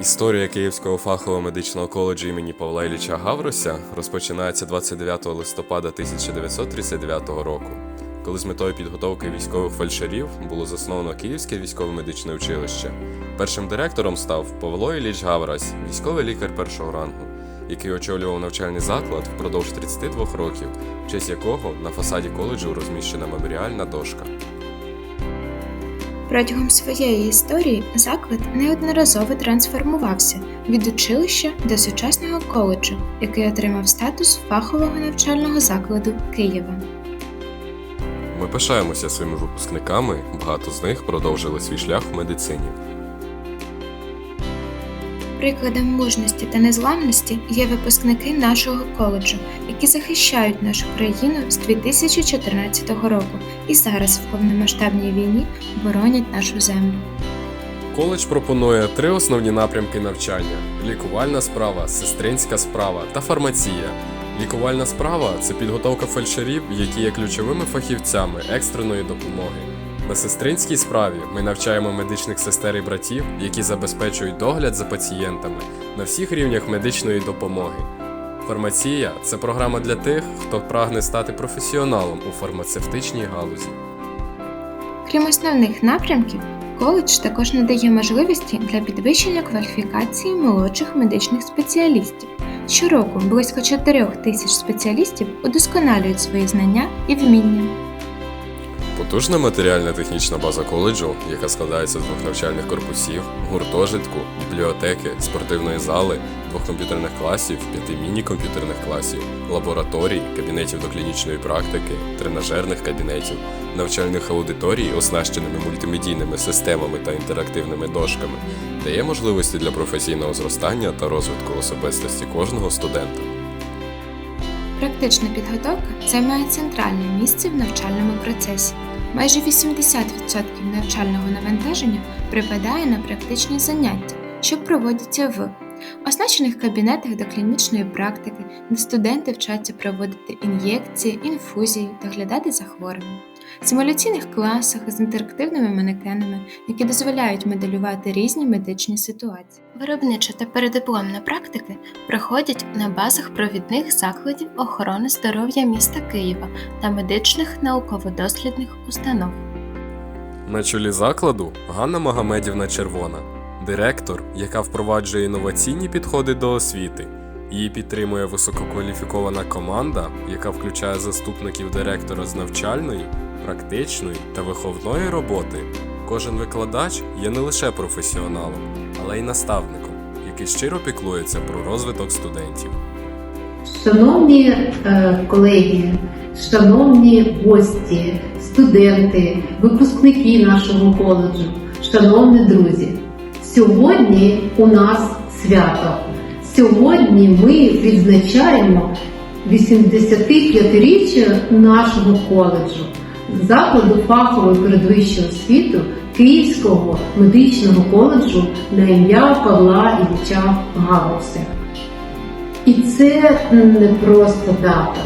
Історія Київського фахового медичного коледжу імені Павла Ілліча Гаврося розпочинається 29 листопада 1939 року, коли з метою підготовки військових фельдшерів було засновано Київське військове медичне училище. Першим директором став Павло Ілліч Гаврась, військовий лікар першого рангу, який очолював навчальний заклад впродовж 32 років, в честь якого на фасаді коледжу розміщена меморіальна дошка. Протягом своєї історії заклад неодноразово трансформувався від училища до сучасного коледжу, який отримав статус фахового навчального закладу Києва. Ми пишаємося своїми випускниками, багато з них продовжили свій шлях в медицині. Прикладом мужності та незламності є випускники нашого коледжу, які захищають нашу країну з 2014 року і зараз в повномасштабній війні боронять нашу землю. Коледж пропонує три основні напрямки навчання: лікувальна справа, сестринська справа та фармація. Лікувальна справа це підготовка фельдшерів, які є ключовими фахівцями екстреної допомоги. На сестринській справі ми навчаємо медичних сестер і братів, які забезпечують догляд за пацієнтами на всіх рівнях медичної допомоги. Фармація це програма для тих, хто прагне стати професіоналом у фармацевтичній галузі. Крім основних напрямків, коледж також надає можливості для підвищення кваліфікації молодших медичних спеціалістів. Щороку близько 4 тисяч спеціалістів удосконалюють свої знання і вміння. Потужна матеріально-технічна база коледжу, яка складається з двох навчальних корпусів, гуртожитку, бібліотеки, спортивної зали, двох комп'ютерних класів, п'яти міні-комп'ютерних класів, лабораторій, кабінетів доклінічної практики, тренажерних кабінетів, навчальних аудиторій, оснащеними мультимедійними системами та інтерактивними дошками, дає можливості для професійного зростання та розвитку особистості кожного студента. Практична підготовка займає центральне місце в навчальному процесі. Майже 80% навчального навантаження припадає на практичні заняття, що проводяться в оснащених кабінетах до клінічної практики, де студенти вчаться проводити ін'єкції, інфузії, доглядати за хворими, симуляційних класах з інтерактивними манекенами, які дозволяють моделювати різні медичні ситуації. Виробнича та передипломна практики проходять на базах провідних закладів охорони здоров'я міста Києва та медичних науково-дослідних установ. На чолі закладу Ганна Магомедівна Червона, директор, яка впроваджує інноваційні підходи до освіти. Її підтримує висококваліфікована команда, яка включає заступників директора з навчальної, практичної та виховної роботи. Кожен викладач є не лише професіоналом, але й наставником, який щиро піклується про розвиток студентів. Шановні е, колеги, шановні гості, студенти, випускники нашого коледжу, шановні друзі, сьогодні у нас свято. Сьогодні ми відзначаємо 85-річчя нашого коледжу, закладу фахової передвищої освіти Київського медичного коледжу на ім'я Павла Ілліча Гаврося. І це не просто дата,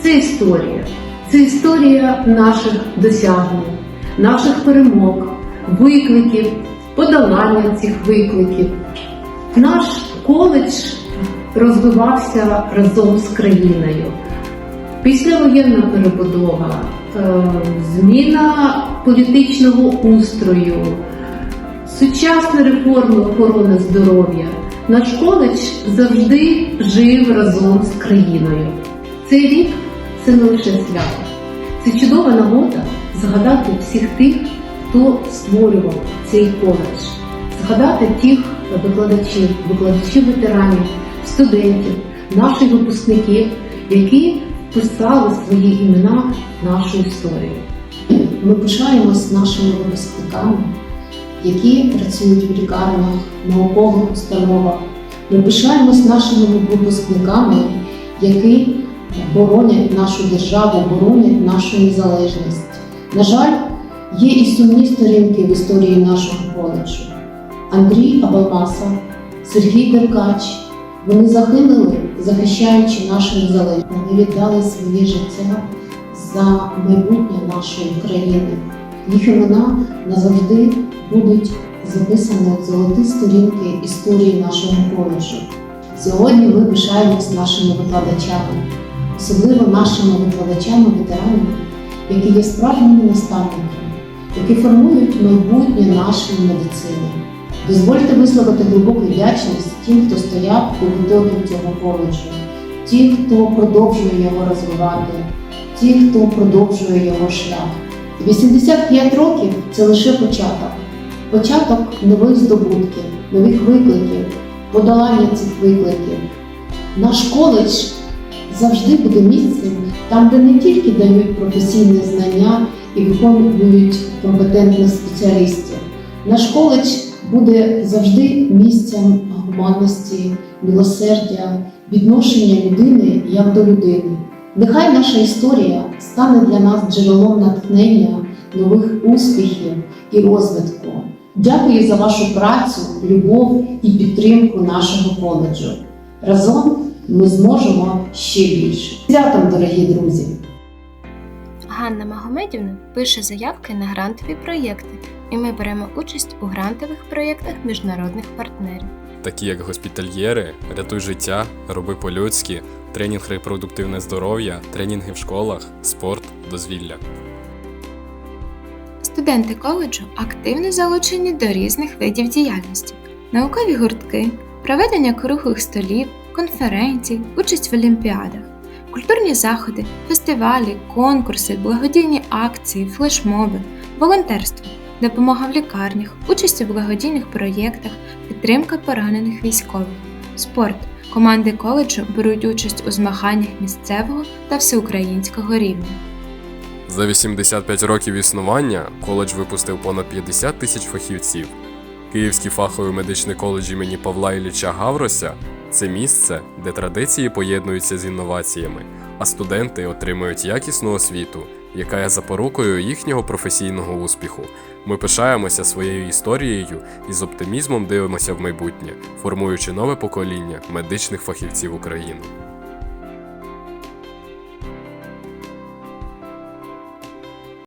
це історія. Це історія наших досягнень, наших перемог, викликів, подолання цих викликів. Наш коледж розвивався разом з країною. Післявоєнна перебудова, е, зміна політичного устрою, сучасна реформа охорони здоров'я. Наш коледж завжди жив разом з країною. Цей рік це не лише свято, це чудова нагода згадати всіх тих, хто створював цей коледж, згадати тих викладачів, викладачів ветеранів, студентів, наших випускників, які писали свої імена нашу історію. Ми пишаємось нашими випускниками, які працюють в лікарнях, наукових установах. Ми пишаємось нашими випускниками, які боронять нашу державу, боронять нашу незалежність. На жаль, є і сумні сторінки в історії нашого коледжу. Андрій Абалмаса, Сергій Деркач. Вони загинули, захищаючи нашу незалежність. Вони віддали своє життя за майбутнє нашої країни. Їх імена назавжди будуть записано золоті сторінки історії нашого коледжу. Сьогодні ми пишаємось нашими викладачами, особливо нашими викладачами-ветеранами, які є справжніми наставниками, які формують майбутнє нашої медицини. Дозвольте висловити глибоку вдячність тим, хто стояв у будові цього коледжу, ті, хто продовжує його розвивати, ті, хто продовжує його шлях. 85 років це лише початок. Початок нових здобутків, нових викликів, подолання цих викликів. Наш коледж завжди буде місцем, там, де не тільки дають професійне знання і виконують компетентних спеціалістів. Наш коледж буде завжди місцем гуманності, милосердя, відношення людини як до людини. Нехай наша історія стане для нас джерелом натхнення, нових успіхів і розвитку. Дякую за вашу працю, любов і підтримку нашого коледжу. Разом ми зможемо ще більше. Святом, дорогі друзі! Ганна Магомедівна пише заявки на грантові проєкти, і ми беремо участь у грантових проєктах міжнародних партнерів. такі як госпітальєри, рятуй життя, роби по-людськи, тренінг репродуктивне здоров'я, тренінги в школах, спорт, дозвілля. Студенти коледжу активно залучені до різних видів діяльності: наукові гуртки, проведення круглих столів, конференцій, участь в олімпіадах, культурні заходи, фестивалі, конкурси, благодійні акції, флешмоби, волонтерство, допомога в лікарнях, участь у благодійних проєктах, підтримка поранених військових, спорт. Команди коледжу беруть участь у змаганнях місцевого та всеукраїнського рівня. За 85 років існування коледж випустив понад 50 тисяч фахівців. Київський фаховий медичний коледж імені Павла Ілліча Гаврося це місце, де традиції поєднуються з інноваціями, а студенти отримують якісну освіту, яка є запорукою їхнього професійного успіху. Ми пишаємося своєю історією і з оптимізмом дивимося в майбутнє, формуючи нове покоління медичних фахівців України.